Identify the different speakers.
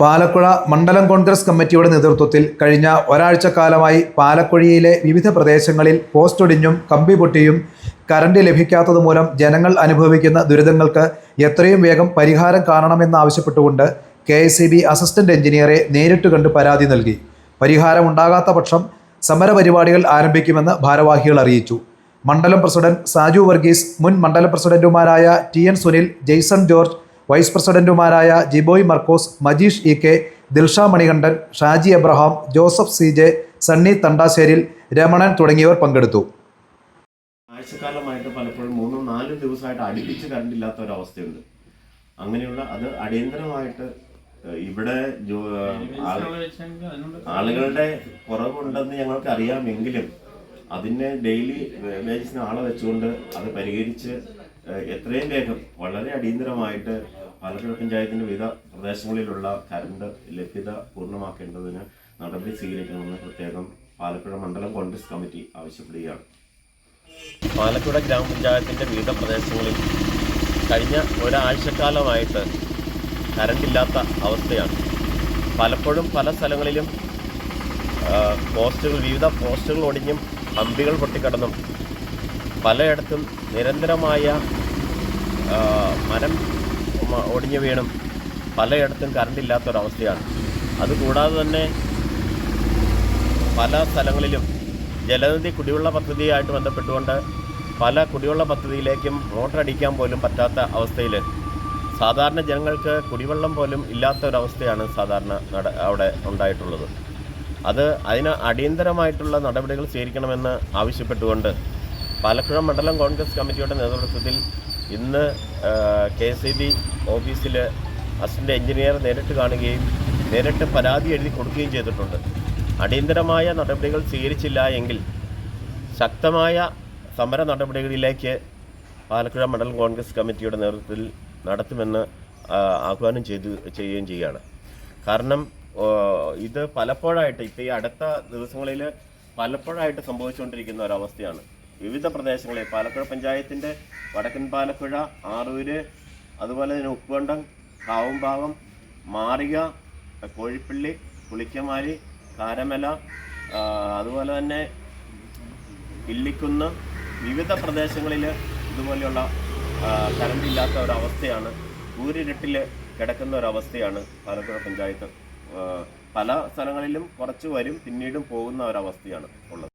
Speaker 1: പാലക്കുഴ മണ്ഡലം കോൺഗ്രസ് കമ്മിറ്റിയുടെ നേതൃത്വത്തിൽ കഴിഞ്ഞ ഒരാഴ്ച കാലമായി പാലക്കുഴിയിലെ വിവിധ പ്രദേശങ്ങളിൽ പോസ്റ്റൊടിഞ്ഞും കമ്പി പൊട്ടിയും കറണ്ട് ലഭിക്കാത്തത് മൂലം ജനങ്ങൾ അനുഭവിക്കുന്ന ദുരിതങ്ങൾക്ക് എത്രയും വേഗം പരിഹാരം കാണണമെന്നാവശ്യപ്പെട്ടുകൊണ്ട് K S C B assistant എഞ്ചിനീയറെ നേരിട്ട് കണ്ട് പരാതി നൽകി. പരിഹാരം ഉണ്ടാകാത്ത പക്ഷം സമരപരിപാടികൾ ആരംഭിക്കുമെന്ന് ഭാരവാഹികൾ അറിയിച്ചു. മണ്ഡലം പ്രസിഡന്റ് സാജു വർഗീസ് മുൻ മണ്ഡലം പ്രസിഡന്റുമാരായ T N Sunil Jaison George vice പ്രസിഡന്റുമാരായ Giboy Markose Majeesh E K Dilsha Manikandan Shaji Abraham Joseph C J Sunny Thandasseril Ramanan തുടങ്ങിയവർ പങ്കെടുത്തു.
Speaker 2: ആഴ്ചക്കാലമായിട്ട് പലപ്പോഴും മൂന്നും നാലും ദിവസമായിട്ട് അടുപ്പിച്ച് ഒരു ഒരവസ്ഥയുണ്ട്. അങ്ങനെയുള്ള അത് അടിയന്തരമായിട്ട് ഇവിടെ ആളുകളുടെ കുറവുണ്ടെന്ന് ഞങ്ങൾക്ക് അറിയാമെങ്കിലും അതിനെ ഡെയിലി വേജസിന് ആളെ വെച്ചുകൊണ്ട് അത് പരിഹരിച്ച് എത്രയും വേഗം വളരെ അടിയന്തരമായിട്ട് പാലക്കാട് പഞ്ചായത്തിന്റെ വിവിധ പ്രദേശങ്ങളിലുള്ള കറണ്ട് ലഭ്യത പൂർണമാക്കേണ്ടതിന് നടപടി സ്വീകരിക്കണമെന്ന് പ്രത്യേകം പാലക്കാട് മണ്ഡലം കോൺഗ്രസ് കമ്മിറ്റി ആവശ്യപ്പെടുകയാണ്. പാലക്കുട ഗ്രാമപഞ്ചായത്തിന്റെ വിവിധ പ്രദേശങ്ങളിൽ കഴിഞ്ഞ ഒരാഴ്ചക്കാലമായിട്ട് കറണ്ടില്ലാത്ത അവസ്ഥയാണ്. പലപ്പോഴും പല സ്ഥലങ്ങളിലും പോസ്റ്റുകൾ വിവിധ പോസ്റ്റുകൾ ഒടിഞ്ഞും കമ്പികൾ പൊട്ടിക്കിടന്നും പലയിടത്തും നിരന്തരമായ മരം ഒടിഞ്ഞു വീണും പലയിടത്തും കറണ്ടില്ലാത്തൊരവസ്ഥയാണ്. അതുകൂടാതെ തന്നെ പല സ്ഥലങ്ങളിലും ജലനിധി കുടിവെള്ള പദ്ധതിയായിട്ട് ബന്ധപ്പെട്ടുകൊണ്ട് പല കുടിവെള്ള പദ്ധതിയിലേക്കും മോട്ടർ അടിക്കാൻ പോലും പറ്റാത്ത അവസ്ഥയിൽ സാധാരണ ജനങ്ങൾക്ക് കുടിവെള്ളം പോലും ഇല്ലാത്ത ഒരവസ്ഥയാണ് സാധാരണ നട അവിടെ ഉണ്ടായിട്ടുള്ളത്. അത് അതിന് അടിയന്തരമായിട്ടുള്ള നടപടികൾ സ്വീകരിക്കണമെന്ന് ആവശ്യപ്പെട്ടുകൊണ്ട് പാലക്കുഴ മണ്ഡലം കോൺഗ്രസ് കമ്മിറ്റിയുടെ നേതൃത്വത്തിൽ ഇന്ന് കെ എസ് ബി ഓഫീസിൽ അസിസ്റ്റന്റ് എഞ്ചിനീയർ നേരിട്ട് കാണുകയും നേരിട്ട് പരാതി എഴുതി കൊടുക്കുകയും ചെയ്തിട്ടുണ്ട്. അടിയന്തരമായ നടപടികൾ സ്വീകരിച്ചില്ല എങ്കിൽ ശക്തമായ സമര നടപടികളിലേക്ക് പാലക്കുഴ മണ്ഡലം കോൺഗ്രസ് കമ്മിറ്റിയുടെ നേതൃത്വത്തിൽ നടത്തുമെന്ന് ആഹ്വാനം ചെയ്തു ചെയ്യുകയും ചെയ്യുകയാണ്. കാരണം ഇത് പലപ്പോഴായിട്ട് ഇപ്പോൾ ഈ അടുത്ത ദിവസങ്ങളിൽ പലപ്പോഴായിട്ട് സംഭവിച്ചുകൊണ്ടിരിക്കുന്ന ഒരവസ്ഥയാണ്. വിവിധ പ്രദേശങ്ങളിൽ പാലക്കുഴ പഞ്ചായത്തിന്റെ വടക്കൻ പാലക്കുഴ ആറൂര് അതുപോലെ തന്നെ ഉപ്പുകണ്ടം കാവുംഭാവം മാറിക കോഴിപ്പള്ളി പുളിക്കമാലി കാരമല അതുപോലെ തന്നെ ഇല്ലിക്കുന്ന് വിവിധ പ്രദേശങ്ങളിൽ ഇതുപോലെയുള്ള കറണ്ട് ഇല്ലാത്ത ഒരവസ്ഥയാണ് ഊരിരുട്ടിൽ കിടക്കുന്ന ഒരവസ്ഥയാണ് പാലക്കുഴ പഞ്ചായത്ത്. പല സ്ഥലങ്ങളിലും കുറച്ച് വരും പിന്നീടും പോകുന്ന ഒരവസ്ഥയാണ് ഉള്ളത്.